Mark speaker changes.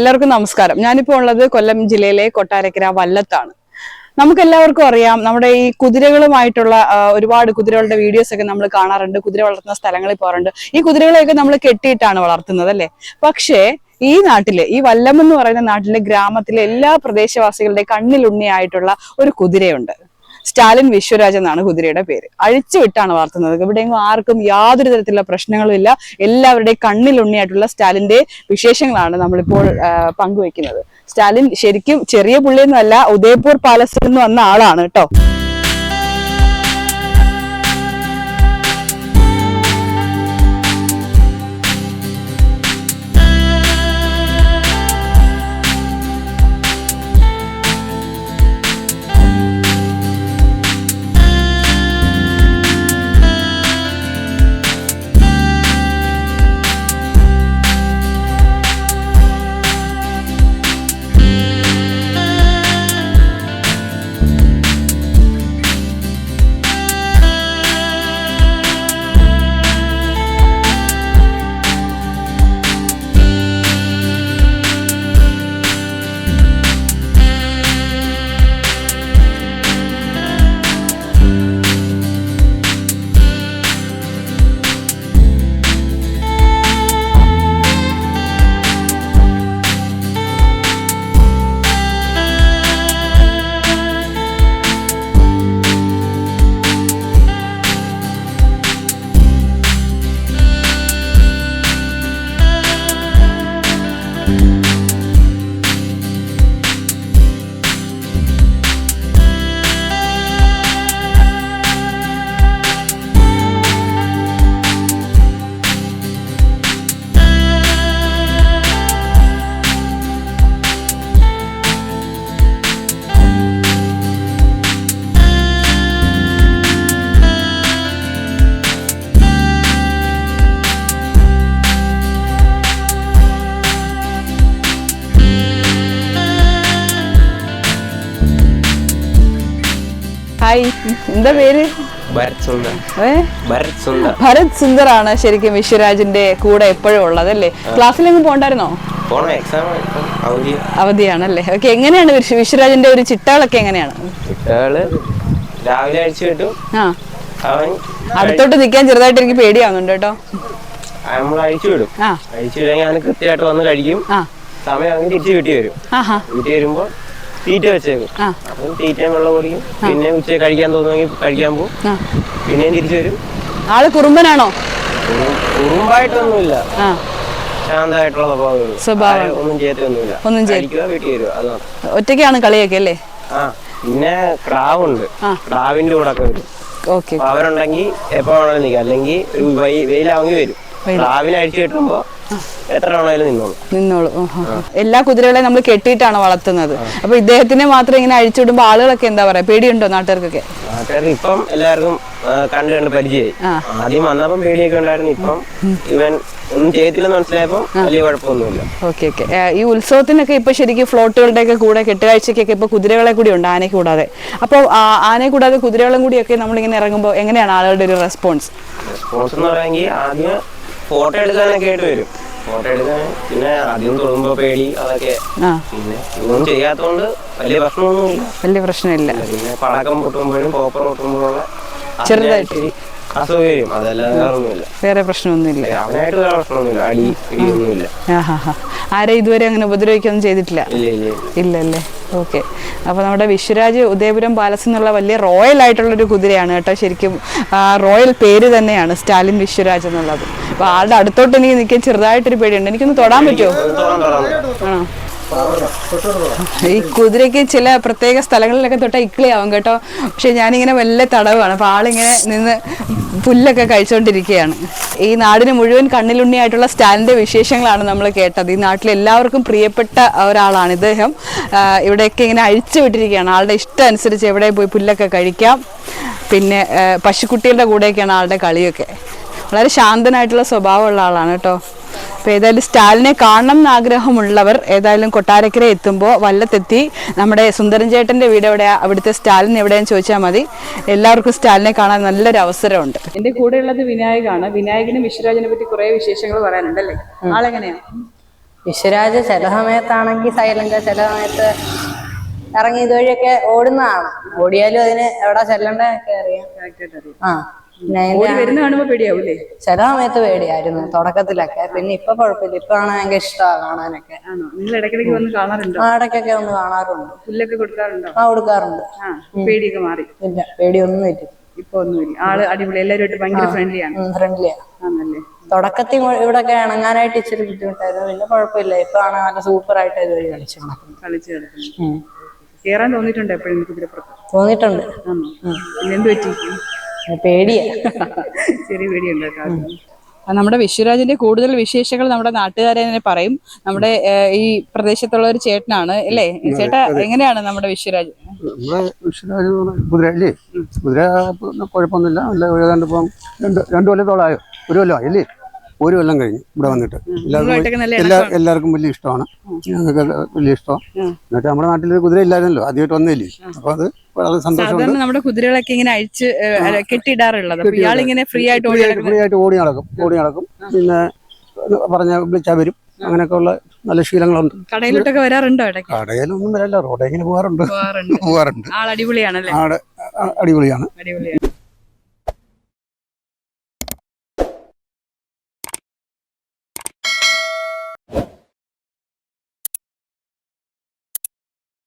Speaker 1: എല്ലാവർക്കും നമസ്കാരം. ഞാനിപ്പോൾ ഉള്ളത് കൊല്ലം ജില്ലയിലെ കൊട്ടാരക്കര വല്ലത്താണ്. നമുക്ക് എല്ലാവർക്കും അറിയാം നമ്മുടെ ഈ കുതിരകളുമായിട്ടുള്ള ഒരുപാട് കുതിരകളുടെ വീഡിയോസ് ഒക്കെ നമ്മൾ കാണാറുണ്ട്. കുതിര വളർത്തുന്ന സ്ഥലങ്ങളിൽ പോകാറുണ്ട്. ഈ കുതിരകളെയൊക്കെ നമ്മൾ കെട്ടിയിട്ടാണ് വളർത്തുന്നത് അല്ലെ? പക്ഷേ ഈ നാട്ടിൽ ഈ വല്ലം എന്ന് പറയുന്ന നാട്ടിലെ ഗ്രാമത്തിലെ എല്ലാ പ്രദേശവാസികളുടെ കണ്ണിലുണ്ണിയായിട്ടുള്ള ഒരു കുതിരയുണ്ട്. സ്റ്റാലിൻ വിശ്വരാജ് എന്നാണ് കുതിരയുടെ പേര്. അഴിച്ചു വിട്ടാണ് വളർത്തുന്നത്. ഇവിടെയെങ്കിലും ആർക്കും യാതൊരു തരത്തിലുള്ള പ്രശ്നങ്ങളും ഇല്ല. എല്ലാവരുടെയും കണ്ണിലുണ്ണിയായിട്ടുള്ള സ്റ്റാലിന്റെ വിശേഷങ്ങളാണ് നമ്മളിപ്പോൾ പങ്കുവെക്കുന്നത് സ്റ്റാലിൻ ശരിക്കും ചെറിയ പുള്ളിയൊന്നുമല്ല ഉദയപൂർ പാലസിൽ നിന്ന് വന്ന ആളാണ് കേട്ടോ. ഹായ്. എന്താ പേര്?
Speaker 2: ഭരത് സുന്ദർ. ഭരത് സുന്ദർ.
Speaker 1: ഭരത് സുന്ദർ ആണ് ശരിക്കും വിശ്വരാജിന്റെ കൂടെ എപ്പോഴും ഉള്ളത് അല്ലേ? ക്ലാസ്സിലെങ്കിലും പോണ്ടായിരുന്നോ? അവധിയാണല്ലേ. ഓക്കെ എങ്ങനെയാണ് വിശ്വരാജിന്റെ ഒരു ചിട്ടകളൊക്കെ എങ്ങനെയാണ്?
Speaker 2: കുട്ടികൾ രാവിലെ അഴിച്ചു കിട്ടും.
Speaker 1: ആ.
Speaker 2: അവൻ
Speaker 1: അടുത്തോട്ട് നിൽക്കാൻ ചെറുതായിട്ട് എനിക്ക് പേടിയാവുന്നുണ്ട് കേട്ടോ.
Speaker 2: നമ്മൾ അഴിച്ചു വിടും.
Speaker 1: ആ.
Speaker 2: അഴിച്ചു വിടുമെങ്കിൽ ഞാൻ കൃത്യമായിട്ട് വന്ന് കഴിക്കും
Speaker 1: ആ.
Speaker 2: സമയം തിരിച്ച് വീട്ടിൽ വരും.
Speaker 1: ആഹാ.
Speaker 2: വീട്ടിൽ വരുമ്പോൾ തീറ്റ വെച്ചേക്കും. അപ്പൊ തീറ്റയും വെള്ളം കുടിക്കും പിന്നെ ഉച്ച കഴിക്കാൻ തോന്നുമെങ്കിൽ കഴിക്കാൻ പോകും പിന്നെയും തിരിച്ചു വരും.
Speaker 1: ആൾ കുറുമ്പനാണോ? കുറുമ്പായിട്ടൊന്നുമില്ല.
Speaker 2: ശാന്തമായിട്ടുള്ള
Speaker 1: സ്വഭാവം.
Speaker 2: ഒന്നും ചെയ്യത്തൊന്നുമില്ല
Speaker 1: ഒന്നും
Speaker 2: കഴിക്കുക വീട്ടിൽ വരിക അതാണ്.
Speaker 1: ഒറ്റയ്ക്കാണ് കളിയൊക്കെ അല്ലേ?
Speaker 2: ആ. പിന്നെ ക്രാവുണ്ട്. ക്രാവിന്റെ കൂടെ ഒക്കെ വരും. അവരുണ്ടെങ്കിൽ എപ്പോ വേണമെങ്കിലും നിൽക്കാം. അല്ലെങ്കിൽ വെയിലാവെങ്കിൽ വരും. ക്രാവിനെ അഴിച്ചു കെട്ടുമ്പോ എത്ര വേണമെങ്കിലും നിന്നോളൂ.
Speaker 1: നിന്നോളൂ. എല്ലാ കുതിരകളെ നമ്മൾ കെട്ടിയിട്ടാണ് വളർത്തുന്നത്. അപ്പൊ ഇദ്ദേഹത്തിനെ മാത്രം ഇങ്ങനെ അഴിച്ചുവിടുമ്പോ ആളുകളൊക്കെ എന്താ പറയാ? പേടിയുണ്ടോ നാട്ടുകാർക്കൊക്കെ?
Speaker 2: നാട്ടുകാർക്ക് ഇപ്പം എല്ലാവർക്കും കണ്ടു കണ്ട് പരിചയമായി. ആദ്യം വന്നപ്പം പേടിയൊക്കെ ഉണ്ടായിരുന്നു. ഇപ്പം ഇവൻ ഒന്നും ചെയ്തില്ലെന്ന് മനസ്സിലായപ്പോ വലിയ കുഴപ്പമൊന്നുമില്ല.
Speaker 1: Okay okay. ഈ ഉത്സവത്തിനൊക്കെ ഇപ്പൊ ശരിക്കും ഫ്ലോട്ടുകളുടെ ഒക്കെ കൂടെ കെട്ടുകാഴ്ചക്കൊക്കെ ഇപ്പൊ കുതിരകളെ കൂടി ഉണ്ട് ആനയെ കൂടാതെ. അപ്പോൾ ആനയെ കൂടാതെ കുതിരകളും കൂടിയൊക്കെ നമ്മളിങ്ങനെ ഇറങ്ങുമ്പോൾ എങ്ങനെയാണ് ആളുകളുടെ ഒരു റെസ്പോൺസ്
Speaker 2: റെസ്പോൺസ് എന്ന് പറയുമെങ്കിൽ ആദ്യം ഫോട്ടോ എടുക്കാനൊക്കെ ആയിട്ട് വരും. ഫോട്ടോ എടുക്കാൻ പിന്നെ ആദ്യം തൊടുമ്പോ പേടി അതൊക്കെ.
Speaker 1: ആ.
Speaker 2: പിന്നെ ഒന്നും ചെയ്യാത്തോണ്ട് വലിയ പ്രശ്നമൊന്നുമില്ല.
Speaker 1: വലിയ പ്രശ്നമില്ല.
Speaker 2: പിന്നെ പടക്കം പൊട്ടുമ്പോഴും പോപ്പർ പൊട്ടുമ്പോഴുള്ള
Speaker 1: ചെറുതായിട്ട്.
Speaker 2: അതല്ലാതെ വേറെ
Speaker 1: പ്രശ്നമൊന്നുമില്ല.
Speaker 2: അവനായിട്ട് വേറെ പ്രശ്നമൊന്നുമില്ല. അടി ഇടിയൊന്നുമില്ല
Speaker 1: ആരെ ഇതുവരെ അങ്ങനെ ഉപദ്രവിക്കൊന്നും ചെയ്തിട്ടില്ല?
Speaker 2: ഇല്ല ഇല്ല
Speaker 1: ഇല്ലല്ലേ? ഓക്കെ. അപ്പോൾ നമ്മുടെ വിശ്വരാജ് ഉദയപുരം പാലസ് എന്നുള്ള വലിയ റോയൽ ആയിട്ടുള്ളൊരു കുതിരയാണ് കേട്ടോ. ശരിക്കും റോയൽ പേര് തന്നെയാണ് സ്റ്റാലിൻ വിശ്വരാജ് എന്നുള്ളത്. അപ്പോൾ ആളുടെ അടുത്തോട്ട് എനിക്ക് നിൽക്കാൻ ചെറുതായിട്ടൊരു പേടിയുണ്ട്. എനിക്കൊന്ന് തൊടാൻ പറ്റുമോ? ആണോ? ഈ കുതിരയ്ക്ക് ചില പ്രത്യേക സ്ഥലങ്ങളിലൊക്കെ തൊട്ട ഇക്ലിയാവും കേട്ടോ. പക്ഷെ ഞാനിങ്ങനെ വല്ല തടവാണ് അപ്പൊ ആളിങ്ങനെ നിന്ന് പുല്ലൊക്കെ കഴിച്ചുകൊണ്ടിരിക്കുകയാണ് ഈ നാടിന് മുഴുവൻ കണ്ണിലുണ്ണിയായിട്ടുള്ള സ്റ്റാലിന്റെ വിശേഷങ്ങളാണ് നമ്മൾ കേട്ടത്. ഈ നാട്ടിൽ എല്ലാവർക്കും പ്രിയപ്പെട്ട ഒരാളാണ് ഇദ്ദേഹം. ഇവിടെയൊക്കെ ഇങ്ങനെ അഴിച്ചു വിട്ടിരിക്കുകയാണ്. ആളുടെ ഇഷ്ടം അനുസരിച്ച് എവിടെ പോയി പുല്ലൊക്കെ കഴിക്കാം. പിന്നെ പശുക്കുട്ടികളുടെ കൂടെയൊക്കെയാണ് ആളുടെ കളിയൊക്കെ. വളരെ ശാന്തനായിട്ടുള്ള സ്വഭാവമുള്ള ആളാണ് കേട്ടോ. അപ്പോൾ ഏതായാലും സ്റ്റാലിനെ കാണണം എന്ന് ആഗ്രഹമുള്ളവർ ഏതായാലും കൊട്ടാരക്കര എത്തുമ്പോൾ വല്ലത്തെത്തി നമ്മുടെ സുന്ദരൻ ചേട്ടന്റെ വീട് എവിടെയാ? അവിടുത്തെ സ്റ്റാലിൻ എവിടെയാന്ന് ചോദിച്ചാൽ മതി. എല്ലാവർക്കും സ്റ്റാലിനെ കാണാൻ നല്ലൊരു അവസരമുണ്ട്. എന്റെ കൂടെ ഉള്ളത് വിനായകാണ്. വിനായകനും വിശ്വരാജിനെ പറ്റി കുറേ വിശേഷങ്ങൾ പറയാനുണ്ടല്ലേ ആളെങ്ങനെയാണ്
Speaker 3: വിശ്വരാജ് ചില സമയത്താണെങ്കിൽ സൈലന്റ് ചില സമയത്ത് ഇറങ്ങി ഇതുവഴിയൊക്കെ ഓടുന്നതാണ്. ഓടിയാലും അതിന് എവിടെ ചെല്ലണ്ടെന്നൊക്കെ അറിയാം. ആ.
Speaker 1: ഓടി വരുന്ന കാണുമ്പോ പേടിയാവൂലേ?
Speaker 3: ചില സമയത്ത് പേടിയായിരുന്നു തുടക്കത്തിലൊക്കെ. പിന്നെ ഇപ്പൊ കുഴപ്പമില്ല ഇപ്പൊ ആണ് ഭയങ്കര ഇഷ്ടമാണ് കാണാനൊക്കെ.
Speaker 1: ആണോ? നിങ്ങൾ ഇടയ്ക്കിടയ്ക്ക് വന്ന് കാണാറുണ്ടോ?
Speaker 3: നാടൊക്കെ ഒന്ന് കാണാറുണ്ട്.
Speaker 1: പുല്ലൊക്കെ കൊടുക്കാറുണ്ടോ?
Speaker 3: ആ കൊടുക്കാറുണ്ട്.
Speaker 1: ആ പേടിയൊക്കെ മാറി.
Speaker 3: ഇല്ല പേടിയൊന്നും ഇല്ല
Speaker 1: ഇപ്പൊ ഒന്നുമില്ല. ആൾ അടിപൊളി എല്ലാവരുമായിട്ട് ഭയങ്കര ഫ്രണ്ട്ലിയാണ്
Speaker 3: ഫ്രണ്ട്ലിയാണ്
Speaker 1: ആണല്ലേ?
Speaker 3: തുടക്കത്തിൽ ഇവിടെ ഇവിടൊക്കെ ഇണങ്ങാനായിട്ട് ഇച്ചിരി ബുദ്ധിമുട്ടായിരുന്നു. പിന്നെ കുഴപ്പമില്ല ഇപ്പൊ ആണ് നല്ല സൂപ്പർ ആയിട്ട് ഇതുവഴി കളിച്ചു
Speaker 1: കളിച്ചു കേറാൻ തോന്നിയിട്ടുണ്ടോ എപ്പോഴും
Speaker 3: തോന്നിയിട്ടുണ്ട്.
Speaker 1: എന്ത് പറ്റി?
Speaker 3: പേടിയാ.
Speaker 1: ചെറിയ പേടിയുണ്ടോ നമ്മുടെ വിശ്വരാജിന്റെ കൂടുതൽ വിശേഷങ്ങൾ നമ്മുടെ നാട്ടുകാരെ തന്നെ പറയും. നമ്മുടെ ഈ പ്രദേശത്തുള്ള ഒരു ചേട്ടനാണ് അല്ലേ? ചേട്ടാ എങ്ങനെയാണ് നമ്മുടെ വിശ്വരാജ്?
Speaker 4: നമ്മുടെ വിശ്വരാജ് കുതിര അല്ലേ? കുതിര കുഴപ്പമൊന്നുമില്ല. നല്ല ഏതാണ്ട് ഇപ്പം രണ്ട് രണ്ട് കൊല്ലത്തോളായോ? ഒരു കൊല്ലോ അല്ലേ? ഒരു കൊല്ലം കഴിഞ്ഞു ഇവിടെ വന്നിട്ട്. എല്ലാവർക്കും എല്ലാ എല്ലാവർക്കും വലിയ ഇഷ്ടമാണ്. ഞങ്ങൾക്ക് വലിയ ഇഷ്ടമാണ് എന്നിട്ട് നമ്മുടെ നാട്ടിൽ കുതിര ഇല്ലായിരുന്നല്ലോ ആദ്യമായിട്ട് വന്നില്ലേ അപ്പൊ അത് വളരെ
Speaker 1: സന്തോഷം നമ്മുടെ കുതിരകളൊക്കെ ഇങ്ങനെ അഴിച്ച് കെട്ടിടാറുള്ളത് കെട്ടിയിടാറുള്ളത്. ഇയാളിങ്ങനെ ഫ്രീ ആയിട്ട് ഓടി
Speaker 4: ഫ്രീ ആയിട്ട് ഓടി നടക്കും ഓടി നടക്കും. പിന്നെ പറഞ്ഞ വിളിച്ചാൽ വരും. അങ്ങനെയൊക്കെ ഉള്ള നല്ല ശീലങ്ങളുണ്ട്.
Speaker 1: കടയിലോട്ടൊക്കെ വരാറുണ്ടോ
Speaker 4: കടയിലൊന്നും വരല്ല റോഡെങ്കിലും പോകാറുണ്ട്.
Speaker 1: പോവാറുണ്ട്
Speaker 4: പോകാറുണ്ട്.
Speaker 1: ആൾ
Speaker 4: അടിപൊളിയാണ്.
Speaker 1: അടിപൊളിയാണ്.